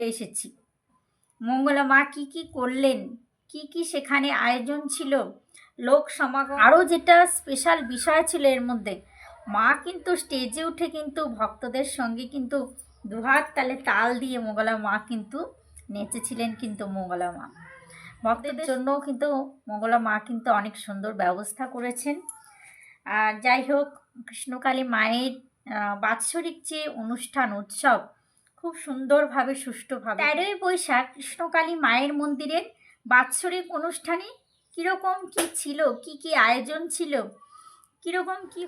এসেছি। মঙ্গলা মা কি কি করলেন? কি কি সেখানে আয়োজন ছিল? লোক সমাগম আরও যেটা স্পেশাল বিষয় ছিল এর মধ্যে। মা কিন্তু স্টেজে উঠে কিন্তু ভক্তদের সঙ্গে কিন্তু দুহাত তালে তাল দিয়ে মঙ্গলা মা কিন্তু নেচেছিলেন কিন্তু মঙ্গলা মা। ভক্তদের জন্য কিন্তু মঙ্গলা মা কিন্তু অনেক সুন্দর ব্যবস্থা করেছেন। আর যাই হোক কৃষ্ণকালী মায়ের বাৎসরিক যে অনুষ্ঠান উৎসব খুব সুন্দরভাবে, সুষ্ঠুভাবে। তেরোই বৈশাখ কৃষ্ণকালী মায়ের মন্দিরের বাৎসরিক অনুষ্ঠানে কীরকম কি ছিল, কি কি আয়োজন ছিল, কীরকম কি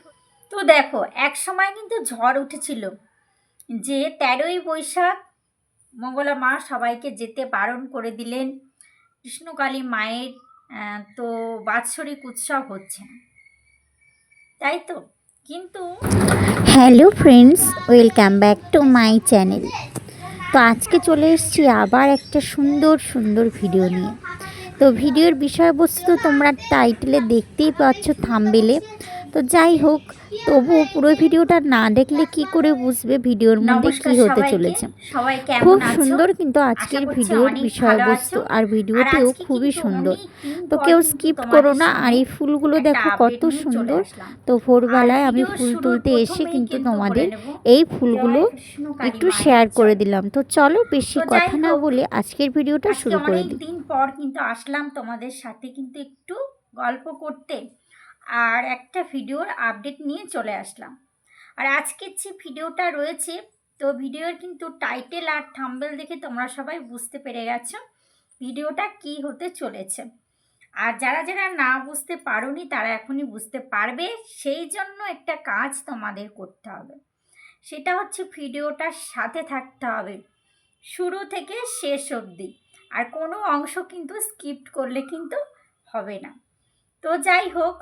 তো দেখো, এক সময় কিন্তু ঝড় উঠেছিল যে তেরোই বৈশাখ মঙ্গলা মা সবাইকে যেতে বারণ করে দিলেন। কৃষ্ণকালী মায়ের তো বাৎসরিক উৎসব হচ্ছে। তাই তো? কিন্তু hello friends welcome back to my channel তো আজকে চলে এসছি আবার একটা সুন্দর সুন্দর ভিডিও নিয়ে। তো ভিডিওর বিষয়বস্তু তোমরা টাইটেলে দেখতেই পাচ্ছ থাম্বেলে তো যাই হোক তবুও পুরো ভিডিওটা না দেখলে কি করে বুঝবে ভিডিওর মধ্যে কি হতে চলেছে? খুব সুন্দর কিন্তু আজকের ভিডিওর বিষয়বস্তু আর ভিডিওটিও খুবই সুন্দর। তো কেউ স্কিপ করো না আর এই ফুলগুলো দেখো কত সুন্দর। তো ভোরবেলায় আমি ফুল তুলতে এসে কিন্তু তোমাদের এই ফুলগুলো একটু শেয়ার করে দিলাম। তো চলো বেশি কথা না বলে আজকের ভিডিওটা শুরু করে দিই। দিন পর কিন্তু আসলাম তোমাদের সাথে কিন্তু একটু গল্প করতে। আর একটা ভিডিওর আপডেট নিয়ে চলে আসলাম। আর আজকের যে ভিডিওটা রয়েছে, তো ভিডিওর কিন্তু টাইটেল আর থাম্বেল দেখে তোমরা সবাই বুঝতে পেরে গেছো ভিডিওটা কি হতে চলেছে। আর যারা যারা না বুঝতে পারোনি, তারা এখনই বুঝতে পারবে। সেই জন্য একটা কাজ তোমাদের করতে হবে। সেটা হচ্ছে ভিডিওটার সাথে থাকতে হবে। শুরু থেকে শেষ অবধি। আর কোনো অংশ কিন্তু স্কিপ করলে কিন্তু হবে না। তো যাই হোক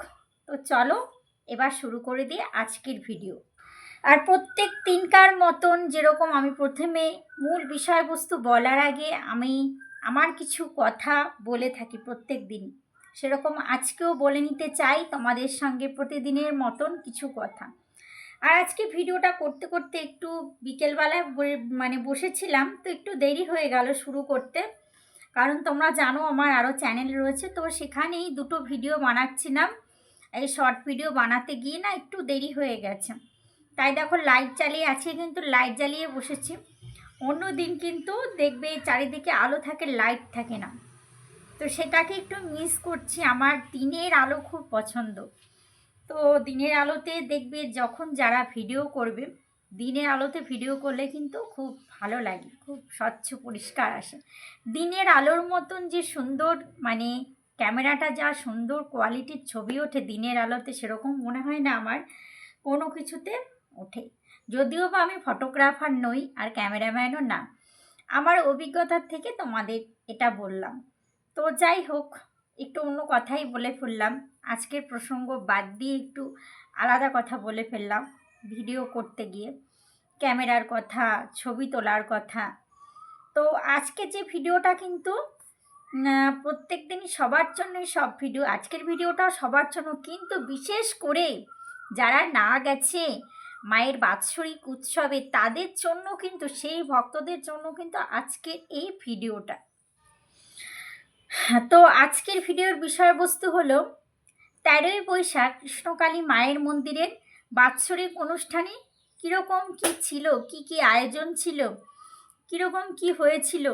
তো চলো, এবার শুরু করে দিই আজকের ভিডিও আর প্রত্যেক দিনকার মতন যেরকম আমি প্রথমে মূল বিষয়বস্তু বলার আগে আমি আমার কিছু কথা বলে থাকি প্রত্যেক দিন। সেরকম আজকেও বলে নিতে চাই তোমাদের সঙ্গে প্রতিদিনের মতন কিছু কথা। আর আজকে ভিডিওটা করতে করতে একটু বিকেলবেলায় মানে বসেছিলাম, তো একটু দেরি হয়ে গেল শুরু করতে। কারণ তোমরা জানো আমার আরও চ্যানেল রয়েছে, তো সেখানেই দুটো ভিডিও বানাচ্ছিলাম। এই শর্ট ভিডিও বানাতে গিয়ে না একটু দেরি হয়ে গেছে। তাই দেখো লাইট চালিয়ে আছে কিন্তু লাইট জ্বালিয়ে বসেছি। অন্য দিন কিন্তু দেখবে চারিদিকে আলো থাকে লাইট থাকে না। তো সেটাকে একটু মিস করছি, আমার দিনের আলো খুব পছন্দ। তো দিনের আলোতে দেখবে যখন যারা ভিডিও করবে, দিনের আলোতে ভিডিও করলে কিন্তু খুব ভালো লাগে, খুব স্বচ্ছ পরিষ্কার আসে। দিনের আলোর মতন যে সুন্দর মানে ক্যামেরাটা যা সুন্দর কোয়ালিটির ছবি ওঠে দিনের আলোতে সেরকম মনে হয় না আমার। কোনো কিছুতে ওঠে। যদিও বা আমি ফটোগ্রাফার নই আর ক্যামেরাম্যানও না। আমার অভিজ্ঞতার থেকে তোমাদের এটা বললাম। তো যাই হোক, একটু অন্য কথাই বলে ফেললাম। আজকের প্রসঙ্গ বাদ দিয়ে একটু আলাদা কথা বলে ফেললাম ভিডিও করতে গিয়ে। ক্যামেরার কথা, ছবি তোলার কথা। তো আজকে যে ভিডিওটা কিন্তু প্রত্যেক দিনই সবার জন্যই সব ভিডিও, আজকের ভিডিওটাও সবার জন্য। কিন্তু বিশেষ করে যারা না গেছে মায়ের বাৎসরিক উৎসবে, তাদের জন্য কিন্তু, সেই ভক্তদের জন্য কিন্তু আজকের এই ভিডিওটা। তো আজকের ভিডিওর বিষয়বস্তু হলো, তেরোই বৈশাখ, কৃষ্ণকালী মায়ের মন্দিরের বাৎসরিক অনুষ্ঠানে কীরকম কি ছিল, কি কি আয়োজন ছিল, কীরকম কি হয়েছিল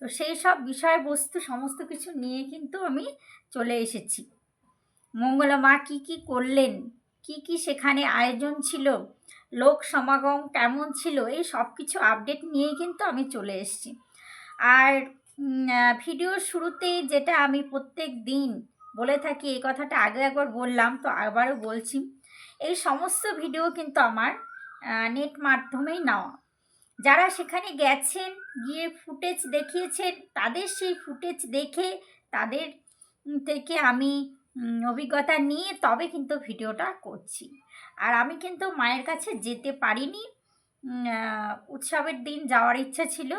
তো সেই সব বিষয়বস্তু সমস্ত কিছু নিয়ে কিন্তু আমি চলে এসেছি। মঙ্গলা মা কী কী করলেন? কি কি সেখানে আয়োজন ছিল? লোক সমাগম কেমন ছিল? এই সব কিছু আপডেট নিয়েই কিন্তু আমি চলে এসেছি। আর ভিডিওর শুরুতে যেটা আমি প্রত্যেক দিন বলে থাকি, এই কথাটা আগে একবার বললাম, তো আবারও বলছি। এই সমস্ত ভিডিও কিন্তু আমার নেট মাধ্যমেই নেওয়া। যারা সেখানে গেছেন, গিয়ে ফুটেজ দেখিয়েছেন, তাদের সেই ফুটেজ দেখে তাদের থেকে আমি অভিজ্ঞতা নিয়ে তবে কিন্তু ভিডিওটা করছি। আর আমি কিন্তু মায়ের কাছে যেতে পারিনি। উৎসবের দিন যাওয়ার ইচ্ছা ছিল।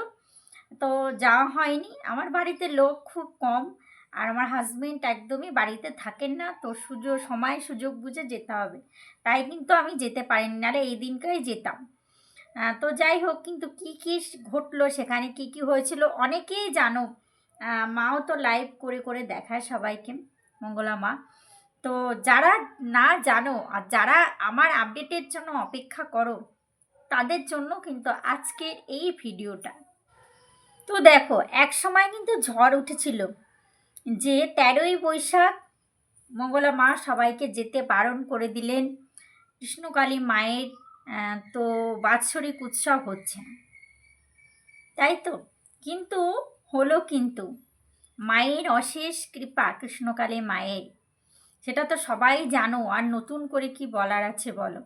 তো যাওয়া হয়নি। আমার বাড়িতে লোক খুব কম। আর আমার হাজব্যান্ড একদমই বাড়িতে থাকেন না। তো সুযোগ, সময়, সুযোগ বুঝে যেতে হবে। তাই কিন্তু আমি যেতে পারিনি। নাহলে এই দিনকেই যেতাম। তো যাই হোক, কিন্তু কি কি ঘটলো সেখানে? কি কি হয়েছিল? অনেকেই জানো। মাও তো লাইভ করে করে দেখায় সবাইকে, মঙ্গলা মা। তো যারা না জানো আর যারা আমার আপডেটের জন্য অপেক্ষা করো, তাদের জন্য কিন্তু আজকের এই ভিডিওটা। তো দেখো, এক সময় কিন্তু ঝড় উঠেছিল যে তেরোই বৈশাখ মঙ্গলা মা সবাইকে যেতে বারণ করে দিলেন। কৃষ্ণকালী মায়ের তো বাৎসরিক উৎসব হচ্ছে। তাই তো? কিন্তু হলো কিন্তু। মায়ের অশেষ কৃপা কৃষ্ণকালে মায়ের। সেটা তো সবাই জানো, আর নতুন করে কি বলার আছে বলো?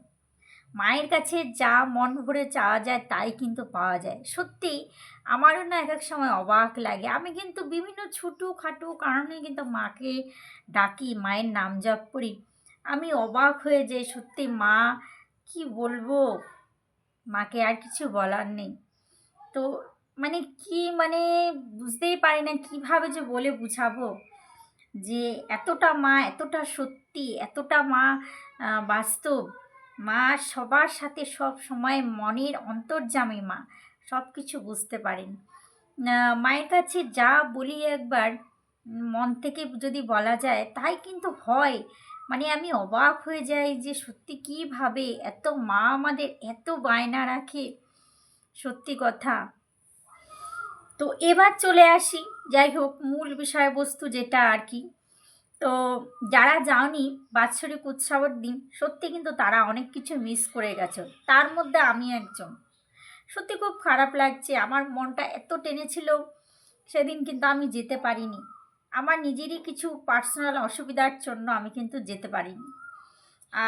মায়ের কাছে যা মন ভরে চাওয়া যায়, তাই কিন্তু পাওয়া যায়। সত্যি, আমারও না এক এক সময় অবাক লাগে। আমি কিন্তু বিভিন্ন ছোটো খাটো কারণে কিন্তু মাকে ডাকি, মায়ের নাম জপ করি। আমি অবাক হয়ে যাই, সত্যি মা কি বলব? মাকে আর কিছু বলার নেই। তো মানে কি মানে বুঝতেই পারি না কীভাবে যে বলে বুঝাবো? যে এতটা মা, এতটা সত্যি, এতটা মা বাস্তব। মা সবার সাথে সব সময় মনের অন্তর্যামী মা। সব কিছু বুঝতে পারেন মায়ের কাছে যা বলি একবার, মন থেকে যদি বলা যায়, তাই কিন্তু হয়। মানে আমি অবাক হয়ে যাই যে সত্যি কীভাবে এত মা আমাদের এত বায়না রাখে। সত্যি কথা। তো এবার চলে আসি। যাই হোক, মূল বিষয়বস্তু যেটা আর কি। তো যারা যাওনি বাৎসরিক উৎসবের দিন, সত্যি কিন্তু তারা অনেক কিছু মিস করে গেছে। তার মধ্যে আমি একজন। সত্যি খুব খারাপ লাগছে। আমার মনটা এত টেনেছিল সেদিন কিন্তু আমি যেতে পারিনি। আমার নিজেরই কিছু পার্সোনাল অসুবিধার জন্য আমি কিন্তু যেতে পারিনি।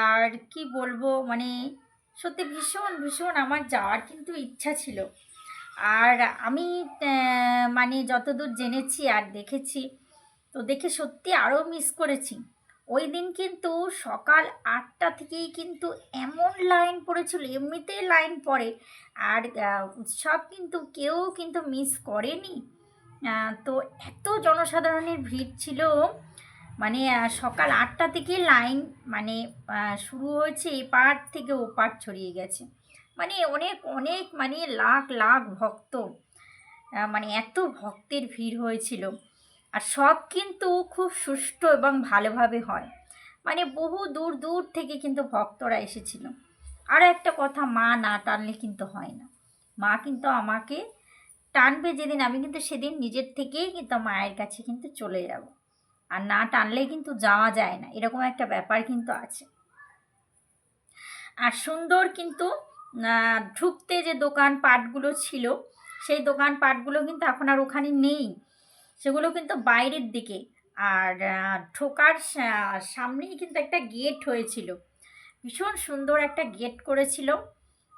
আর কি বলব মানে সত্যি ভীষণ ভীষণ আমার যাওয়ার কিন্তু ইচ্ছা ছিল। আর আমি মানে যতদূর জেনেছি আর দেখেছি, তো দেখে সত্যি আরও মিস করেছি। ওই দিন কিন্তু সকাল আটটা থেকেই কিন্তু এমন লাইন পড়েছিল, এমনিতেই লাইন পড়ে। আর উৎসব কিন্তু কেউ কিন্তু মিস করেনি। তো এত জনসাধারণের ভিড় ছিল মানে সকাল আটটা থেকে লাইন মানে শুরু হয়েছে এপার থেকে ওপার ছড়িয়ে গেছে। মানে অনেক অনেক মানে লাখ লাখ ভক্ত মানে এত ভক্তের ভিড় হয়েছিল। আর সব কিন্তু খুব সুষ্ঠু এবং ভালোভাবে হয়। মানে বহু দূর দূর থেকে কিন্তু ভক্তরা এসেছিল। আর একটা কথা মা না টানলে কিন্তু হয় না। মা কিন্তু আমাকে টানবে যেদিন, আমি কিন্তু সেদিন নিজের থেকেই কিন্তু মায়ের কাছে কিন্তু চলে যাব। আর না টানলে কিন্তু যাওয়া যায় না। এরকম একটা ব্যাপার কিন্তু আছে। আর সুন্দর কিন্তু ঢুকতে যে দোকান পাটগুলো ছিল, সেই দোকান পাটগুলো কিন্তু এখন আর ওখানে নেই। সেগুলো কিন্তু বাইরের দিকে। আর ঢোকার সামনেই কিন্তু একটা গেট হয়েছিল। ভীষণ সুন্দর একটা গেট করেছিল।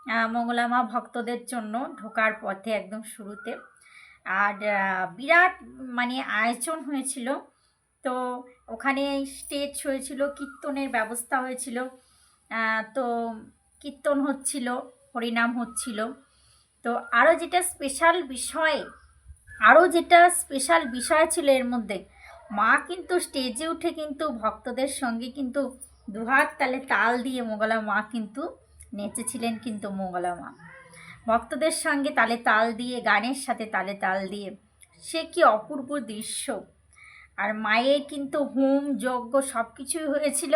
আহ, মঙ্গলামা ভক্তদের জন্য ঢোকার পথে একদম শুরুতে। আর বিরাট মানে আয়োজন হয়েছিল। তো ওখানে স্টেজ হয়েছিল কীর্তনের ব্যবস্থা হয়েছিল। তো কীর্তন হচ্ছিল হরিনাম হচ্ছিল। তো আরও যেটা স্পেশাল বিষয় আরও যেটা স্পেশাল বিষয় ছিল এর মধ্যে মা কিন্তু স্টেজে উঠে কিন্তু ভক্তদের সঙ্গে কিন্তু দুহাত তালে তাল দিয়ে মোগলা মা কিন্তু নেচেছিলেন কিন্তু মা ভক্তদের সঙ্গে তালে তাল দিয়ে, গানের সাথে তালে তাল দিয়ে, সে কি অপূর্ব দৃশ্য। আর মায়ের কিন্তু হোম, যজ্ঞ সব কিছুই হয়েছিল।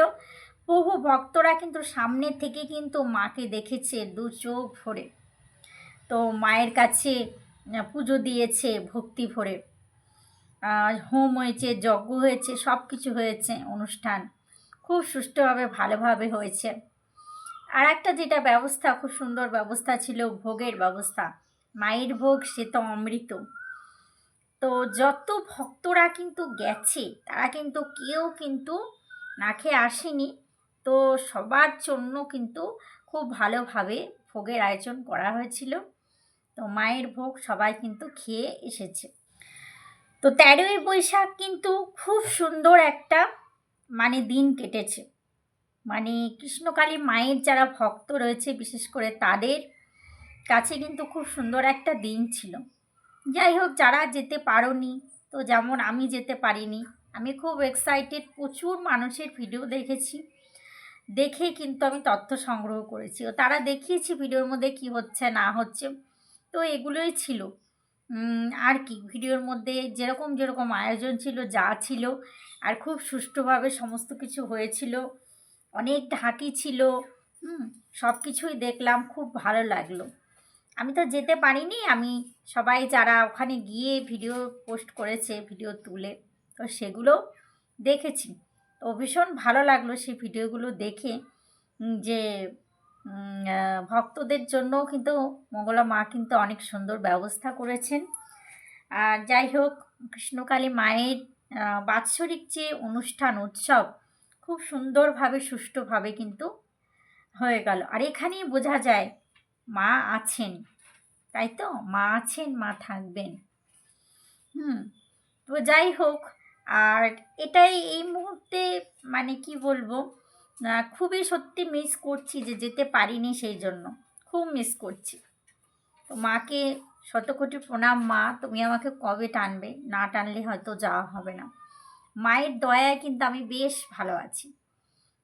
বহু ভক্তরা কিন্তু সামনে থেকে কিন্তু মাকে দেখেছে দু চোখ ভরে। তো মায়ের কাছে পুজো দিয়েছে, ভক্তি ভরে। হোম হয়েছে, যজ্ঞ হয়েছে সব কিছু হয়েছে অনুষ্ঠান। খুব সুষ্ঠুভাবে, ভালোভাবে হয়েছে। আর একটা যেটা ব্যবস্থা, খুব সুন্দর ব্যবস্থা ছিল, ভোগের ব্যবস্থা। মায়ের ভোগ, সে তো অমৃত। তো যত ভক্তরা কিন্তু গেছে, তারা কিন্তু কেউ কিন্তু না খেয়ে আসেনি। তো সবার জন্য কিন্তু খুব ভালোভাবে ভোগের আয়োজন করা হয়েছিল। তো মায়ের ভোগ সবাই কিন্তু খেয়ে এসেছে। তো তেরোই বৈশাখ কিন্তু খুব সুন্দর একটা মানে দিন কেটেছে। মানে কৃষ্ণকালী মায়ের যারা ভক্ত রয়েছে, বিশেষ করে তাদের কাছে কিন্তু খুব সুন্দর একটা দিন ছিল। যাই হোক, যারা যেতে পারোনি, তো যেমন আমি যেতে পারিনি, আমি খুব এক্সাইটেড প্রচুর মানুষের ভিডিও দেখেছি। দেখে কিন্তু আমি তথ্য সংগ্রহ করেছি। ও তারা দেখিয়েছি ভিডিওর মধ্যে কি হচ্ছে, না হচ্ছে, তো এগুলোই ছিল। আর কি ভিডিওর মধ্যে যেরকম যেরকম আয়োজন ছিল, যা ছিল, আর খুব সুষ্ঠুভাবে সমস্ত কিছু হয়েছিল। অনেক ঢাকি ছিল, হুম, সব কিছুই দেখলাম, খুব ভালো লাগল। আমি তো যেতে পারিনি, আমি সবাই যারা ওখানে গিয়ে ভিডিও পোস্ট করেছে, ভিডিও তুলে, তো সেগুলো দেখেছি। তো ভীষণ ভালো লাগল সেই ভিডিওগুলো দেখে যে ভক্তদের জন্য কিন্তু মঙ্গলা মা কিন্তু অনেক সুন্দর ব্যবস্থা করেছেন। আর যাই হোক, কৃষ্ণকালী মায়ের বাৎসরিক যে অনুষ্ঠান, উৎসব খুব সুন্দরভাবে, সুষ্ঠুভাবে কিন্তু হয়ে গেল। আর এখানেই বোঝা যায়, মা আছেন, তাই তো? মা আছেন, মা থাকবেন। হুম, তো যাই হোক, আর এটাই এই মুহূর্তে মানে কি বলব খুবই সত্যি মিস করছি যে যেতে পারিনি সেই জন্য। খুব মিস করছি। তো মাকে শতকোটি প্রণাম, মা। তুমি আমাকে কবে টানবে? না টানলে হয়তো যাওয়া হবে না। মায়ের দয়ায় কিন্তু আমি বেশ ভালো আছি।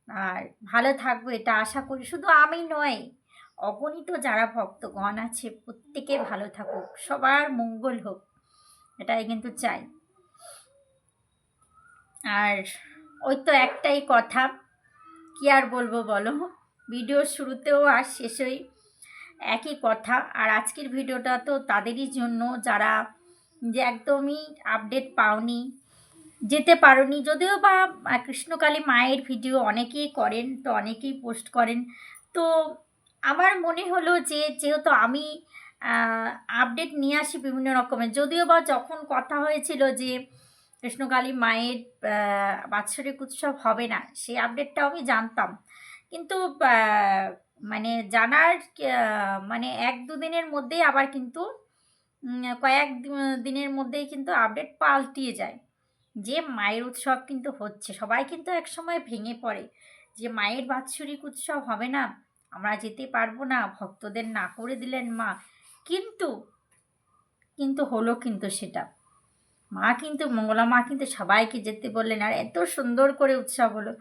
আর ভালো থাকব এটা আশা করি। শুধু আমি নয়, অগণিত যারা ভক্তগণ আছে, প্রত্যেকে ভালো থাকুক, সবার মঙ্গল হোক, এটাই কিন্তু চাই। আর ওই তো একটাই কথা, কি আর বলব বলো? ভিডিওর শুরুতেও আর শেষেই একই কথা। আর আজকের ভিডিওটা তো তাদেরই জন্য, যারা যে একদমই আপডেট পাওনি যেতে পারোনি। যদিও বা কৃষ্ণকালী মায়ের ভিডিও অনেকেই করেন, তো অনেকেই পোস্ট করেন। তো আমার মনে হলো যে, যেহেতু আমি আপডেট নিয়ে আসি বিভিন্ন রকমের, যদিও বা যখন কথা হয়েছিল যে, কৃষ্ণকালী মায়ের বাৎসরিক উৎসব হবে না সেই আপডেটটাও আমি জানতাম। কিন্তু মানে জানার মানে এক দুদিনের মধ্যেই আবার কিন্তু কয়েক দিনের মধ্যেই কিন্তু আপডেট পাল্টিয়ে যায়। যে মায়ের উৎসব কিন্তু হচ্ছে, সবাই কিন্তু একসময় ভেঙে পড়ে। যে মায়ের বাৎসরিক উৎসব হবে না, আমরা যেতে পারব না, ভক্তদের না করে দিলেন মা। কিন্তু কিন্তু হলো কিন্তু সেটা। মা কিন্তু, মঙ্গলা মা কিন্তু সবাইকে যেতে বললেন, আর এত সুন্দর করে উৎসব হলো।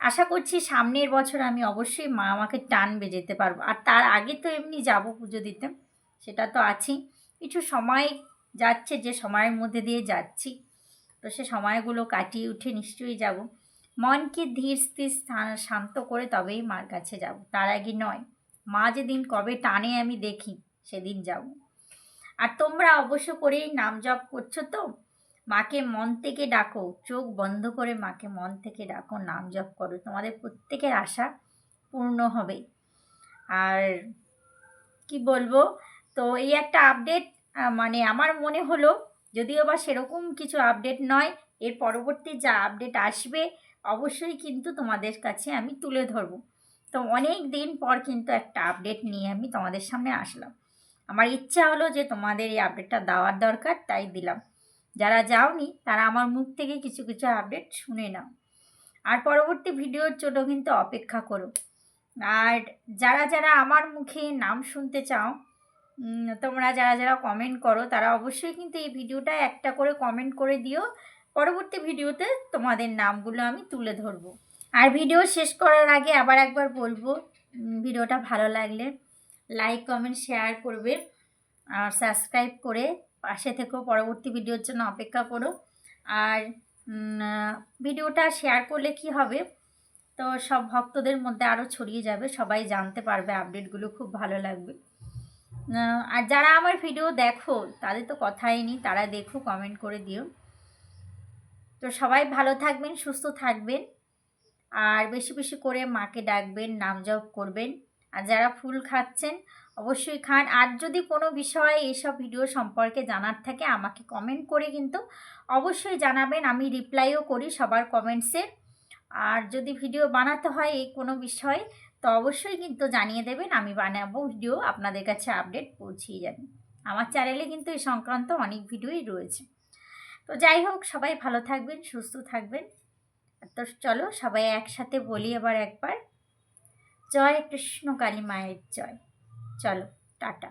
আশা করছি সামনের বছর আমি অবশ্যই মা আমাকে টানবে যেতে পারব। আর তার আগে তো এমনি যাব পুজো দিতে, সেটা তো আছেই। কিছু সময় যাচ্ছে, যে সময়ের মধ্যে দিয়ে যাচ্ছি। তো সে সময়গুলো কাটিয়ে উঠে নিশ্চয়ই যাব। মনকে ধীর স্থির শান্ত করে তবেই মার কাছে যাব। তার আগে নয়, মা যেদিন কবে টানে আমি দেখি, সেদিন যাব। আর তোমরা অবশ্য করেই নাম জপ করছ তো? মাকে মন থেকে ডাকো, চোখ বন্ধ করে মাকে মন থেকে ডাকো, নাম জপ করো। তোমাদের প্রত্যেকের আশা পূর্ণ হবে। আর কি বলব? তো এই একটা আপডেট মানে আমার মনে হলো যদিও বা সেরকম কিছু আপডেট নয়, এর পরবর্তী যা আপডেট আসবে, অবশ্যই কিন্তু তোমাদের কাছে আমি তুলে ধরবো। তো অনেক দিন পর কিন্তু একটা আপডেট নিয়ে আমি তোমাদের সামনে আসলাম। আমার ইচ্ছা হলো যে তোমাদের এই আপডেটটা দেওয়ার দরকার, তাই দিলাম। যারা যাওনি, তারা আমার মুখ থেকে কিছু কিছু আপডেট শুনে নাও। আর পরবর্তী ভিডিওর জন্য কিন্তু অপেক্ষা করো। আর যারা যারা আমার মুখে নাম শুনতে চাও তোমরা যারা যারা কমেন্ট করো, তারা অবশ্যই কিন্তু এই ভিডিওটা একটা করে কমেন্ট করে দিও। পরবর্তী ভিডিওতে তোমাদের নামগুলো আমি তুলে ধরবো। আর ভিডিও শেষ করার আগে আবার একবার বলব ভিডিওটা ভালো লাগলে লাইক কমেন্ট শেয়ার করবে। আর সাবস্ক্রাইব করে পাশে থেকেও পরবর্তী ভিডিওর জন্য অপেক্ষা করো। আর ভিডিওটা শেয়ার করলে কি হবে? তো সব ভক্তদের মধ্যে আরও ছড়িয়ে যাবে, সবাই জানতে পারবে আপডেটগুলো খুব ভালো লাগবে। আর যারা আমার ভিডিও দেখো, তাদের তো কথাই নেই, তারা দেখো কমেন্ট করে দিও। তো সবাই ভালো থাকবেন, সুস্থ থাকবেন, আর বেশি বেশি করে মাকে ডাকবেন, নাম জপ করবেন। আর যারা ফুল খাচ্ছেন, অবশ্যই খান। আর যদি কোনো বিষয়ে এইসব ভিডিও সম্পর্কে জানার থাকে, আমাকে কমেন্ট করে কিন্তু অবশ্যই জানাবেন। আমি রিপ্লাইও করি সবার কমেন্টসে আর যদি ভিডিও বানাতে হয় এই কোনো বিষয়ে তো অবশ্যই কিন্তু জানিয়ে দেবেন, আমি বানাবো ভিডিও, আপনাদের কাছে আপডেট পৌঁছিয়ে যাবেন আমার চ্যানেলে কিন্তু এই সংক্রান্ত অনেক ভিডিওই রয়েছে। তো যাই হোক, সবাই ভালো থাকবেন, সুস্থ থাকবেন। তো চলো সবাই একসাথে বলি এবার একবার। জয় কৃষ্ণ কালী মায়ের জয়। চলো, টাটা।